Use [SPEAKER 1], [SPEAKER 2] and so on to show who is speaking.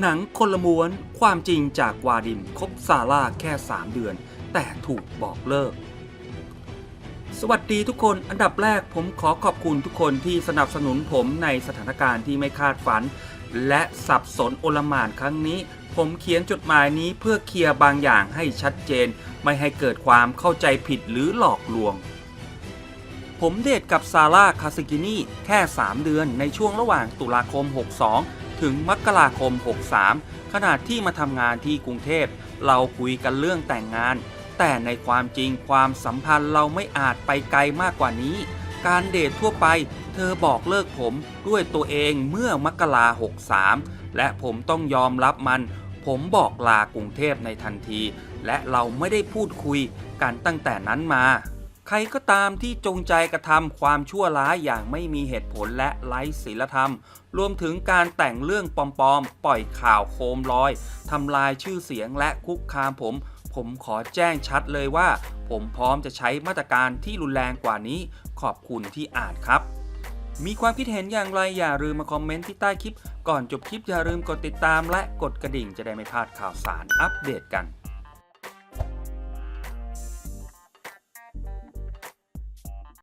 [SPEAKER 1] หนังคนละม้วนความจริงจากวาดิมคบซาร่าแค่ 3 เดือน แต่ถูกบอกเลิก สวัสดีทุกคนอันดับแรกผมขอขอบคุณทุกคนที่สนับสนุนผมในสถานการณ์ที่ไม่คาดฝัน และสับสนโอลหมานครั้งนี้ ผมเขียนจดหมายนี้เพื่อเคลียร์บางอย่างให้ชัดเจน ไม่ให้เกิดความเข้าใจผิดหรือหลอกลวงผมเดทกับซาร่าคาสกินีแค่ 3 เดือนในช่วงระหว่างตุลาคม 62 ถึงมกราคม 63 ขณะที่มาทำงานที่กรุงเทพ เราคุยกันเรื่องแต่งงาน แต่ในความจริงความสัมพันธ์เราไม่อาจไปไกลมากกว่านี้ การเดททั่วไป เธอบอกเลิกผมด้วยตัวเองเมื่อมกรา63 และผมต้องยอมรับมัน ผมบอกลากรุงเทพในทันที และเราไม่ได้พูดคุยกันตั้งแต่นั้นมา ใครก็ตามที่จงใจกระทำความชั่วร้ายอย่างไม่มีเหตุผลและไร้ศีลธรรม รวมถึงการแต่งเรื่องปลอมๆ ปล่อยข่าวโคมลอยทำลายชื่อเสียงและคุกคามผม ผมขอแจ้งชัดเลยว่า ผมพร้อมจะใช้มาตรการที่รุนแรงกว่านี้ ขอบคุณที่อ่านครับ มีความคิดเห็นอย่างไรอย่าลืมมาคอมเมนต์ที่ใต้คลิป ก่อนจบคลิปอย่าลืมกดติดตามและกดกระดิ่งจะได้ไม่พลาดข่าวสารอัปเดตกัน